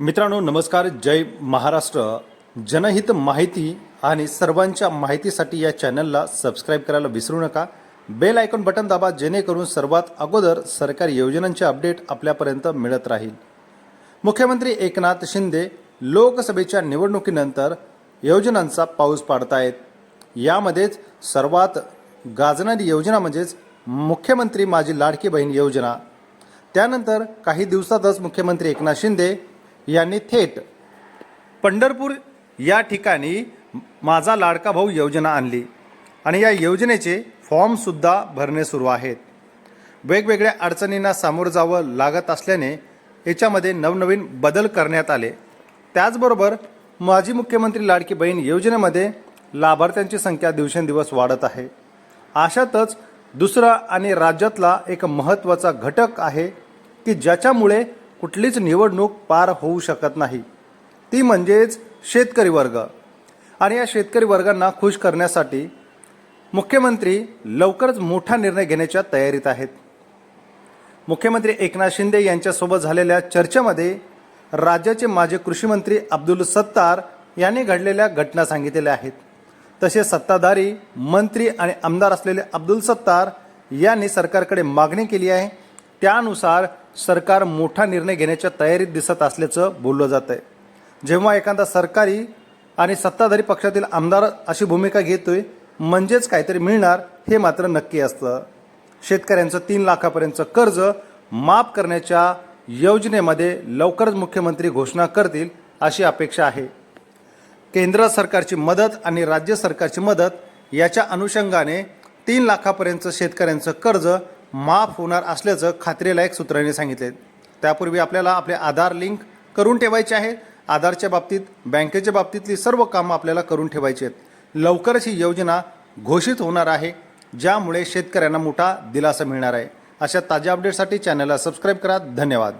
मित्रांनो नमस्कार. जय महाराष्ट्र. जनहित माहिती आणि सर्वांच्या माहितीसाठी या चॅनलला सबस्क्राईब करायला विसरू नका. बेल आयकॉन बटन दाबा जेणेकरून सर्वात अगोदर सरकारी योजनांचे अपडेट आपल्यापर्यंत मिळत राहील. मुख्यमंत्री एकनाथ शिंदे लोकसभेच्या निवडणुकीनंतर योजनांचा पाऊस पाडतायत. यामध्येच सर्वात गाजणारी योजना म्हणजेच मुख्यमंत्री माझी लाडकी बहीण योजना. त्यानंतर काही दिवसातच मुख्यमंत्री एकनाथ शिंदे यांनी थेट पंढरपूर या ठिकाणी माझा लाडका भाऊ योजना आणली. आणि या योजनेचे फॉर्मसुद्धा भरणे सुरू आहेत. वेगवेगळ्या अडचणींना सामोरं जावं लागत असल्याने याच्यामध्ये नवनवीन बदल करण्यात आले. त्याचबरोबर माजी मुख्यमंत्री लाडकी बहीण योजनेमध्ये लाभार्थ्यांची संख्या दिवसेंदिवस वाढत आहे. अशातच दुसरा आणि राज्यातला एक महत्त्वाचा घटक आहे की ज्याच्यामुळे कुठलीच निवडणूक पार होऊ शकत नाही. ती म्हणजेच शेतकरी वर्ग. आणि या शेतकरी वर्गांना खुश करण्यासाठी मुख्यमंत्री लवकरच मोठा निर्णय घेण्याच्या तयारीत आहेत. मुख्यमंत्री एकनाथ शिंदे यांच्यासोबत झालेल्या चर्चेमध्ये राज्याचे माजी कृषीमंत्री अब्दुल सत्तार यांनी घडलेल्या घटना सांगितलेल्या आहेत. तसे सत्ताधारी मंत्री आणि आमदार असलेले अब्दुल सत्तार यांनी सरकारकडे मागणी केली आहे. त्यानुसार सरकार मोठा निर्णय घेण्याच्या तयारीत दिसत असल्याचं बोललं जात आहे जेव्हा एखादा सरकारी आणि सत्ताधारी पक्षातील आमदार अशी भूमिका घेतोय म्हणजेच काहीतरी मिळणार हे मात्र नक्की असतं. शेतकऱ्यांचं तीन लाखापर्यंतचं कर्ज माफ करण्याच्या योजनेमध्ये लवकरच मुख्यमंत्री घोषणा करतील अशी अपेक्षा आहे. केंद्र सरकारची मदत आणि राज्य सरकारची मदत याच्या अनुषंगाने तीन लाखापर्यंत शेतकऱ्यांचं कर्ज माफ होणार असल्याचं खात्रीलायक सूत्रांनी सांगितले. त्यापूर्वी आपल्याला आपले आधार लिंक करून ठेवायचे आहे. आधारच्या बाबतीत बँकेच्या बाबतीतली सर्व कामं आपल्याला करून ठेवायची आहेत. लवकरच ही योजना घोषित होणार आहे ज्यामुळे शेतकऱ्यांना मोठा दिलासा मिळणार आहे. अशा ताज्या अपडेटसाठी चॅनलला सबस्क्राईब करा. धन्यवाद.